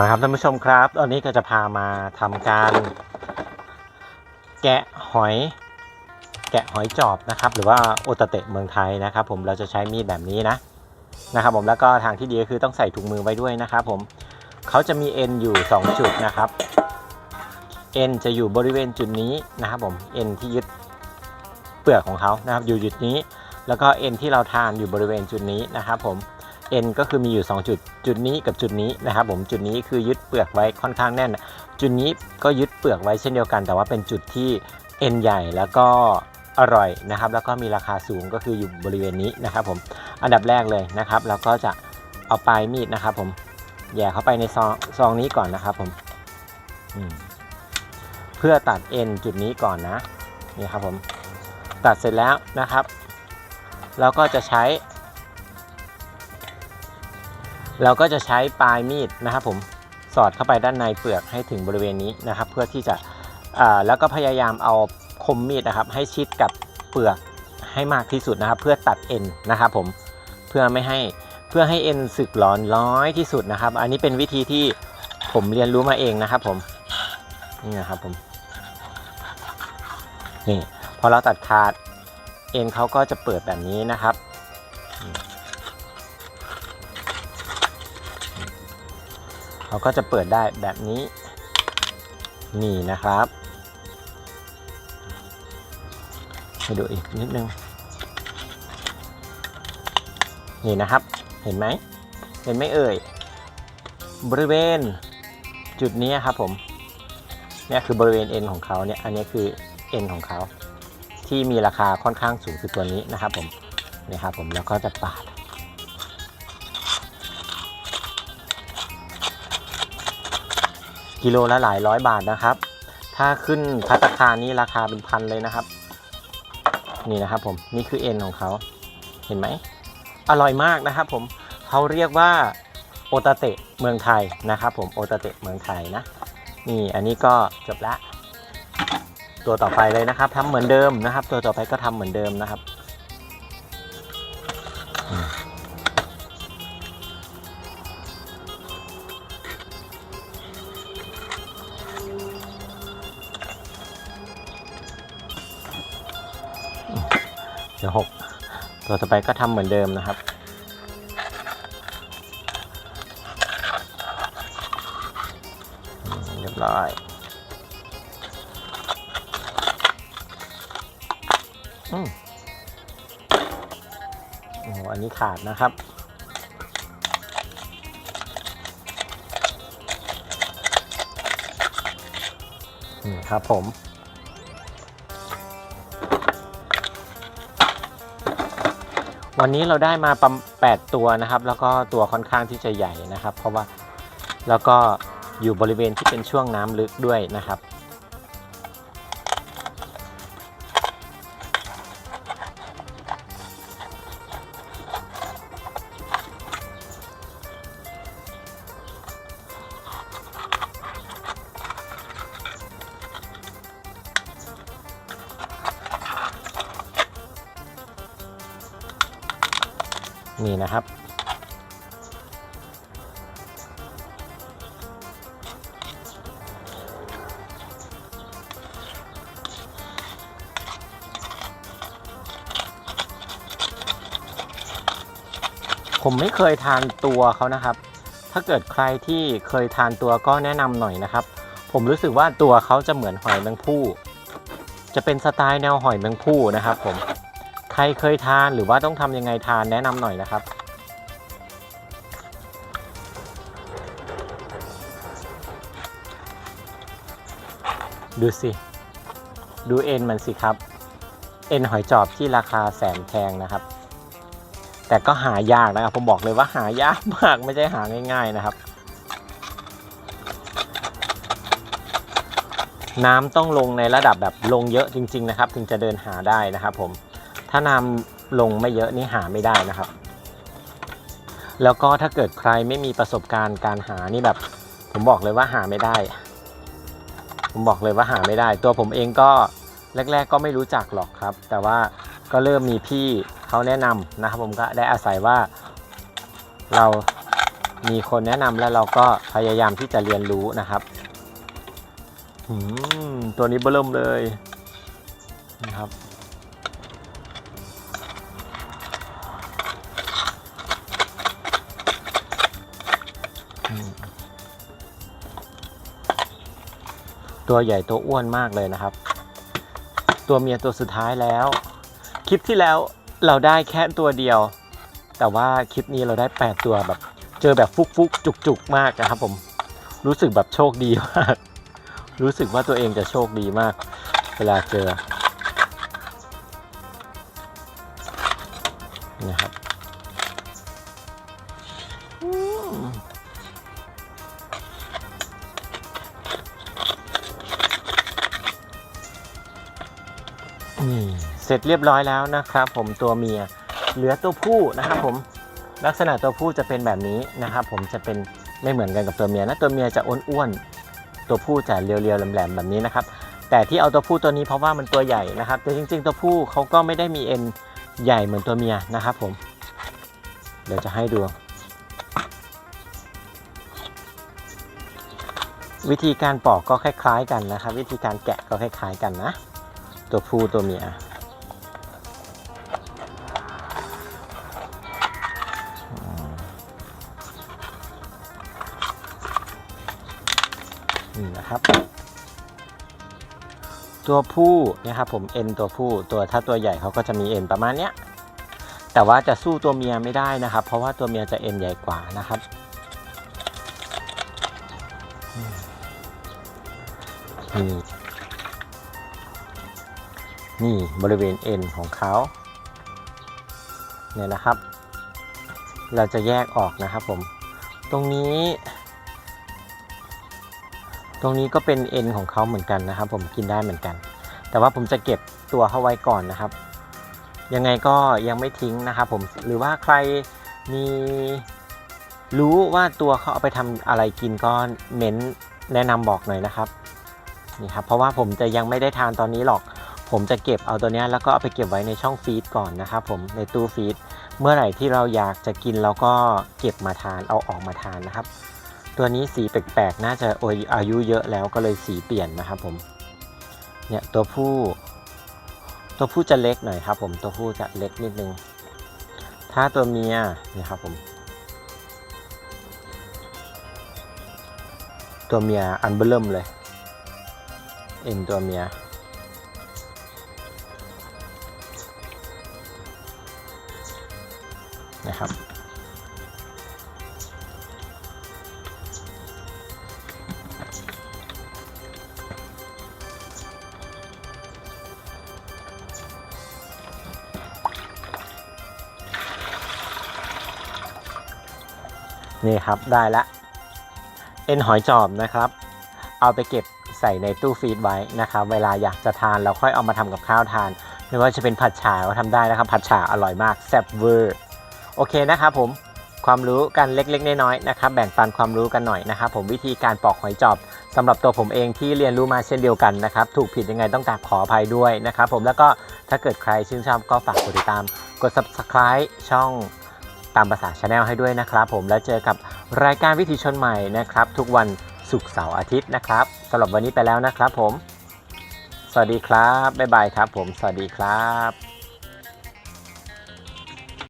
มาครับท่านผู้ชมครับ ตอนนี้ก็จะพามาทำการ แกะหอย แกะหอยจอบนะครับ หรือว่าโอตาเตะเมืองไทยนะครับ ผมเราจะใช้มีดแบบนี้นะนะครับ ผมแล้วก็ทางที่ดีก็คือต้องใส่ถุงมือไว้ด้วยนะครับ ผมเขาจะมีเอ็นอยู่ 2 จุดนะครับเอ็นจะอยู่บริเวณจุดนี้นะครับ ผมเอ็นที่ยึดเปลือกของเขานะครับ อยู่จุดนี้ แล้วก็เอ็นที่เราทานอยู่บริเวณจุดนี้นะครับ ผม เอ็นก็คือมีอยู่ 2 จุด จุดนี้กับจุดนี้นะครับผมจุดนี้คือยึดเปลือกไว้ค่อนข้างแน่น จุดนี้ก็ยึดเปลือกไว้เช่นเดียวกัน แต่ว่าเป็นจุดที่เอ็นใหญ่แล้วก็อร่อยนะครับแล้วก็มีราคาสูงก็คืออยู่บริเวณนี้นะครับผมอันดับแรกเลยนะครับเราก็จะเอาปลายมีดนะครับผมแย่เข้าไปในซองซองนี้ก่อนนะครับผมมเพื่อตัดเอ็นจุดนี้ก่อนนะนี่ครับผมตัดเสร็จแล้วนะครับ เราก็จะใช้ เราก็จะใช้ปลายมีดนะครับผมสอดเข้าไปด้านในเปลือกให้ถึงบริเวณนี้นะครับ เพื่อที่จะแล้วก็พยายามเอาคมมีดนะครับ ให้ชิดกับเปลือกให้มากที่สุดนะครับ เพื่อตัดเอ็นนะครับผมเพื่อไม่ให้เพื่อให้เอ็นสึกหลอนร้อยที่สุดนะครับ อันนี้เป็นวิธีที่ผมเรียนรู้มาเองนะครับผมนี่นะครับผมนี่พอเราตัดขาดเอ็นเขาก็จะเปิดแบบนี้นะครับ เขาก็จะเปิดได้แบบนี้ นี่นะครับ ให้ดูอีกนิดนึง นี่นะครับ เห็นไหม เห็นไหมเอ่ย บริเวณจุดนี้ครับผมเนี่ยคือบริเวณเอ็นของเขาเนี่ย อันนี้คือเอ็นของเขาที่มีราคาค่อนข้างสูงคือตัวนี้นะครับผมนี่ครับผมแล้วก็จะปาด กิโลละหลายร้อยบาทนะครับ ถ้าขึ้นพัตตาคานี้ราคาเป็นพันเลยนะครับ นี่นะครับผมนี่คือเอ็นของเขาเห็นไหมอร่อยมากนะครับผมเขาเรียกว่าโอตาเตะเมืองไทยนะครับผมโอตาเตะเมืองไทยนะนี่อันนี้ก็จบละตัวต่อไปเลยนะครับทำเหมือนเดิมนะครับ ตัวต่อไปก็ทำเหมือนเดิมนะครับ เดี๋ยวหกตัวต่อไปก็ทำเหมือนเดิมนะครับเรียบร้อยอืมโอ้อันนี้ขาดนะครับนี่ครับผม วันนี้เราได้มาประมาณ8ตัวนะครับ แล้วก็ตัวค่อนข้างที่จะใหญ่นะครับ เพราะว่าแล้วก็อยู่บริเวณที่เป็นช่วงน้ำลึกด้วยนะครับ นี่นะครับ ผมไม่เคยทานตัวเขานะครับ ถ้าเกิดใครที่เคยทานตัวก็แนะนำหน่อยนะครับ ผมรู้สึกว่าตัวเขาจะเหมือนหอยแมงผู้ จะเป็นสไตล์แนวหอยแมงผู้นะครับผม ใครเคยทานหรือว่าต้องทำยังไงทานแนะนำหน่อยนะครับ ดูสิ ดูเอ็นมันสิครับ เอ็นหอยจอบที่ราคาแสนแพงนะครับ แต่ก็หายากนะครับ ผมบอกเลยว่าหายากมากไม่ใช่หาง่าย ๆนะครับ น้ำต้องลงในระดับแบบลงเยอะจริง ๆ นะครับ ถึงจะเดินหาได้นะครับผม ถ้าน้ำลงไม่เยอะนี่หาไม่ได้นะครับ แล้วก็ถ้าเกิดใครไม่มีประสบการณ์การหานี่แบบ ผมบอกเลยว่าหาไม่ได้ ผมบอกเลยว่าหาไม่ได้ ตัวผมเองก็แรก ๆ ก็ไม่รู้จักหรอกครับ แต่ว่าก็เริ่มมีพี่เขาแนะนำนะครับ ผมก็ได้อาศัยว่าเรามีคนแนะนำแล้วเราก็พยายามที่จะเรียนรู้นะครับอืมตัวนี้เบิ่มเลยนะครับ ตัวใหญ่ตัวอ้วนมากเลยนะครับ ตัวเมียตัวสุดท้ายแล้ว คลิปที่แล้วเราได้แค่ตัวเดียว แต่ว่าคลิปนี้เราได้ 8 ตัวแบบ เจอแบบฟุกฟุกจุกจุกๆมากนะครับผมรู้สึกแบบโชคดีมาก รู้สึกว่าตัวเองจะโชคดีมาก เวลาเจอ นี่เสร็จเรียบร้อยแล้วนะครับ ผมตัวเมียเหลือตัวผู้นะครับผมลักษณะตัวผู้จะเป็นแบบนี้นะครับ ผมจะเป็นไม่เหมือนกันกับตัวเมียนะตัวเมียจะอ้วนๆตัวผู้จะเรียวๆแหลมๆแบบนี้นะครับ แต่ที่เอาตัวผู้ตัวนี้เพราะว่ามันตัวใหญ่นะครับ แต่จริง ๆ ตัวผู้เขาก็ไม่ได้มีเอ็นใหญ่เหมือนตัวเมียนะครับ ผม เดี๋ยวจะให้ดู วิธีการปอกก็คล้ายๆกันนะครับ วิธีการแกะก็คล้ายๆกันนะ ตัวผู้ตัวเมียนี่นะครับ ตัวผู้นะครับผมเอ็นตัวผู้ตัวถ้าตัวใหญ่เขาก็จะมีเอ็นประมาณเนี้ยแต่ว่าจะสู้ตัวเมียไม่ได้นะครับ เพราะว่าตัวเมียจะเอ็นใหญ่กว่านะครับอืมนี่ นี่บริเวณเอ็นของเขาเนี่ยนะครับ เราจะแยกออกนะครับผม ตรงนี้ ตรงนี้ก็เป็นเอ็นของเขาเหมือนกันนะครับ ผมกินได้เหมือนกัน แต่ว่าผมจะเก็บตัวเขาไว้ก่อนนะครับ ยังไงก็ยังไม่ทิ้งนะครับผมหรือว่าใครมีรู้ว่าตัวเขาเอาไปทำอะไรกินก็เม้นแนะนำบอกหน่อยนะครับนี่ครับเพราะว่าผมจะยังไม่ได้ทานตอนนี้หรอก ผมจะเก็บเอาตัวนี้แล้วก็เอาไปเก็บไว้ในช่องฟีดก่อนนะครับผมในตู้ฟีดเมื่อไหร่ที่เราอยากจะกินเราก็เก็บมาทานเอาออกมาทานนะครับ ตัวนี้สีแปลกๆ น่าจะออายุเยอะแล้วก็เลยสีเปลี่ยนนะครับผมเนี่ยตัวผู้ตัวผู้จะเล็กหน่อยครับ ผมตัวผู้จะเล็กนิดนึง ถ้าตัวเมียนี่ครับผมตัวเมียอันเบลิ่มเลยเอ็นตัวเมีย นะครับ นี่ครับได้ละ เอ็นหอยจอบนะครับ เอาไปเก็บใส่ในตู้ฟีดไว้นะครับ เวลาอยากจะทานเราค่อยเอามาทำกับข้าวทาน ไม่ว่าจะเป็นผัดฉ่าก็ทำได้นะครับ ผัดฉ่าอร่อยมากแซ่บเวอร์ โอเคนะครับผมความรู้กันเล็กๆน้อยๆนะครับแบ่งปันความรู้กันหน่อยนะครับผมวิธีการปอกหอยจอบสำหรับตัวผมเองที่เรียนรู้มาเช่นเดียวกันนะครับถูกผิดยังไงต้องกราบขออภัยด้วยนะครับผมแล้วก็ถ้าเกิดใครชื่นชอบก็ฝากกดติดตาม กด subscribe ช่องตามภาษาชาแนลให้ด้วยนะครับผมแล้วเจอกับรายการวิถีชนใหม่นะครับทุกวันศุกร์เสาร์อาทิตย์นะครับสำหรับวันนี้ไปแล้วนะครับผม สวัสดีครับบ๊ายบายครับผมสวัสดีครับ